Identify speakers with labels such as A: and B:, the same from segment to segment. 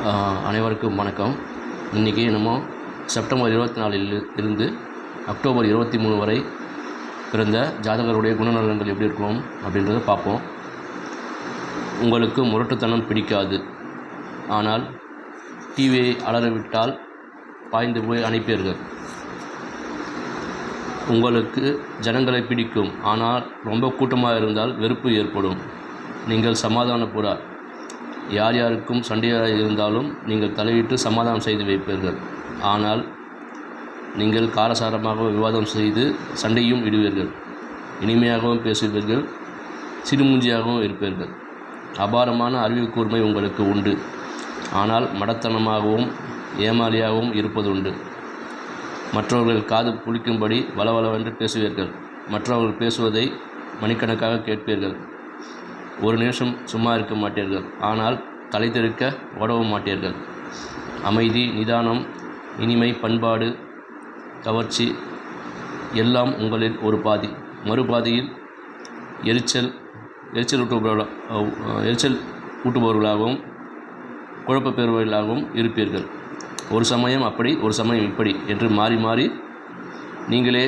A: அனைவருக்கும் வணக்கம். இன்றைக்கி என்னமோ செப்டம்பர் இருபத்தி நாலில் இருந்து அக்டோபர் இருபத்தி மூணு வரை பிறந்த ஜாதகருடைய குணநலன்கள் எப்படி இருக்கும் அப்படின்றத பார்ப்போம். உங்களுக்கு முரட்டுத்தனம் பிடிக்காது. ஆனால் டிவியை அலறவிட்டால் பாய்ந்து போய் அணைப்பீர்கள். உங்களுக்கு ஜனங்களை பிடிக்கும். ஆனால் ரொம்ப கூட்டமாக இருந்தால் வெறுப்பு ஏற்படும். நீங்கள் சமாதான யார் யாருக்கும் சண்டையாக இருந்தாலும் நீங்கள் தலையிட்டு சமாதானம் செய்து வைப்பீர்கள். ஆனால் நீங்கள் காரசாரமாக விவாதம் செய்து சண்டையும் இடுவீர்கள். இனிமையாகவும் பேசுவீர்கள் சிறுமூஞ்சியாகவும் இருப்பீர்கள். அபாரமான அறிவு கூர்மை உங்களுக்கு உண்டு. ஆனால் மடத்தனமாகவும் ஏமாளியாகவும் இருப்பதுண்டு. மற்றவர்கள் காது புளிக்கும்படி வளவளவென்று பேசுவீர்கள். மற்றவர்கள் பேசுவதை மணிக்கணக்காக கேட்பீர்கள். ஒரு நிமிஷம் சும்மா இருக்க மாட்டீர்கள். ஆனால் தலை தெருக்க ஓடவும் மாட்டீர்கள். அமைதி நிதானம் இனிமை பண்பாடு கவர்ச்சி எல்லாம் உங்களில் ஒரு பாதி. மறுபாதியில் எரிச்சல் எரிச்சல் ஊட்டுபவர்கள எரிச்சல் ஊட்டுபவர்களாகவும் குழப்ப பெறுபவர்களாகவும் இருப்பீர்கள். ஒரு சமயம் அப்படி ஒரு சமயம் இப்படி என்று மாறி மாறி நீங்களே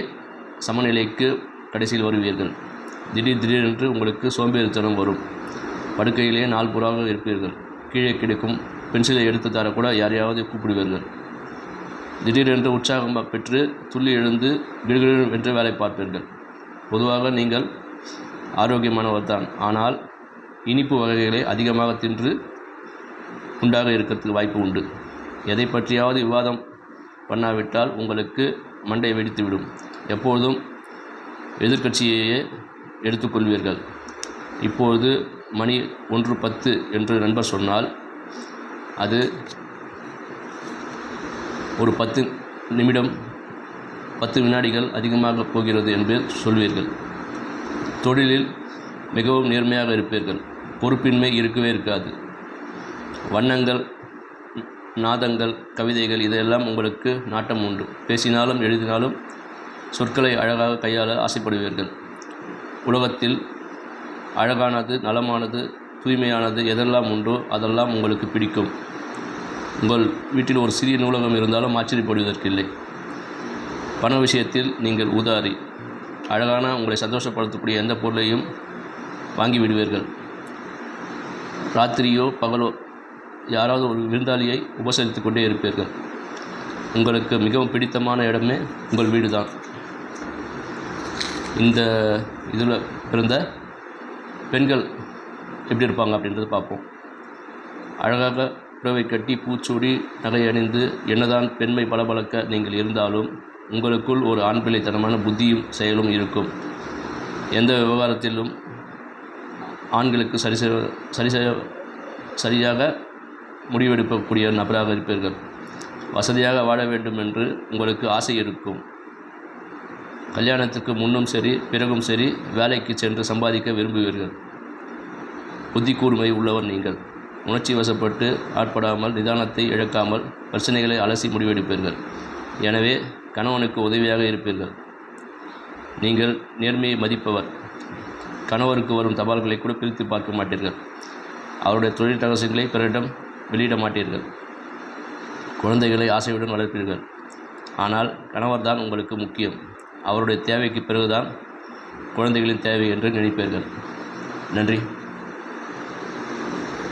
A: சமநிலைக்கு கடைசியில் வருவீர்கள். திடீர் திடீரென்று உங்களுக்கு சோம்பேறித்தனம் வரும். படுக்கையிலே நாள் புறாக இருப்பீர்கள். கீழே கிடைக்கும் பென்சிலை எடுத்து தரக்கூட யாரையாவது கூப்பிடுவீர்கள். திடீரென்று உற்சாகம் பெற்று துள்ளி எழுந்து கிடுகிடு என்று வேலை பார்ப்பீர்கள். பொதுவாக நீங்கள் ஆரோக்கியமானவர் தான். ஆனால் இனிப்பு வகைகளை அதிகமாக தின்று உண்டாக இருக்கிறதுக்கு வாய்ப்பு உண்டு. எதை பற்றியாவது விவாதம் பண்ணாவிட்டால் உங்களுக்கு மண்டை வெடித்துவிடும். எப்பொழுதும் எதிர்கட்சியையே எடுத்துக்கொள்வீர்கள். இப்பொழுது மணி ஒன்று பத்து என்று நண்பர் சொன்னால் அது ஒரு பத்து நிமிடம் பத்து வினாடிகள் அதிகமாக போகிறது என்று சொல்வீர்கள். தொழிலில் மிகவும் நேர்மையாக இருப்பீர்கள். பொறுப்பின்மை இருக்கவே இருக்காது. வண்ணங்கள் நாதங்கள் கவிதைகள் இதையெல்லாம் உங்களுக்கு நாட்டம் உண்டு. பேசினாலும் எழுதினாலும் சொற்களை அழகாக கையாள ஆசைப்படுவீர்கள். உலகத்தில் அழகானது நலமானது தூய்மையானது எதெல்லாம் உண்டோ அதெல்லாம் உங்களுக்கு பிடிக்கும். உங்கள் வீட்டில் ஒரு சிறிய நூலகம் இருந்தாலும் ஆச்சரியப்படுவதற்கில்லை. பண விஷயத்தில் நீங்கள் உதாரி அழகான உங்களை சந்தோஷப்படுத்தக்கூடிய எந்த பொருளையும் வாங்கி விடுவீர்கள் ராத்திரியோ பகலோ யாராவது ஒரு விருந்தாளியை உபசரித்து கொண்டே இருப்பீர்கள். உங்களுக்கு மிகவும் பிடித்தமான இடமே உங்கள் வீடு தான் இந்த இதில் பிறந்த பெண்கள் எப்படி இருப்பாங்க அப்படின்றத பார்ப்போம். அழகாக புடவை கட்டி பூச்சூடி நகை அணிந்து என்னதான் பெண்மை பளபளக்க நீங்கள் இருந்தாலும் உங்களுக்குள் ஒரு ஆண் பிள்ளைத்தனமான புத்தியும் செயலும் இருக்கும். எந்த விவகாரத்திலும் ஆண்களுக்கு சரி சரி சரியாக முடிவெடுக்கக்கூடிய நபராக இருப்பீர்கள். வசதியாக வாழ வேண்டும் என்று உங்களுக்கு ஆசை இருக்கும். கல்யாணத்துக்கு முன்னும் சரி பிறகும் சரி வேலைக்கு சென்று சம்பாதிக்க விரும்புவீர்கள். புத்தி கூர்மை உள்ளவர் நீங்கள். உணர்ச்சி வசப்பட்டு ஆட்படாமல் நிதானத்தை இழக்காமல் பிரச்சனைகளை அலசி முடிவெடுப்பீர்கள். எனவே கணவனுக்கு உதவியாக இருப்பீர்கள். நீங்கள் நேர்மையை மதிப்பவர். கணவருக்கு வரும் தபால்களை கூட பிரித்து பார்க்க மாட்டீர்கள். அவருடைய தொழில் ரகசியங்களை பிறரிடம் வெளியிட மாட்டீர்கள். குழந்தைகளை ஆசையுடன் வளர்ப்பீர்கள். ஆனால் கணவர் தான் உங்களுக்கு முக்கியம். அவருடைய தேவைக்கு பிறகுதான் குழந்தைகளின் தேவை என்று நினைப்பீர்கள். நன்றி.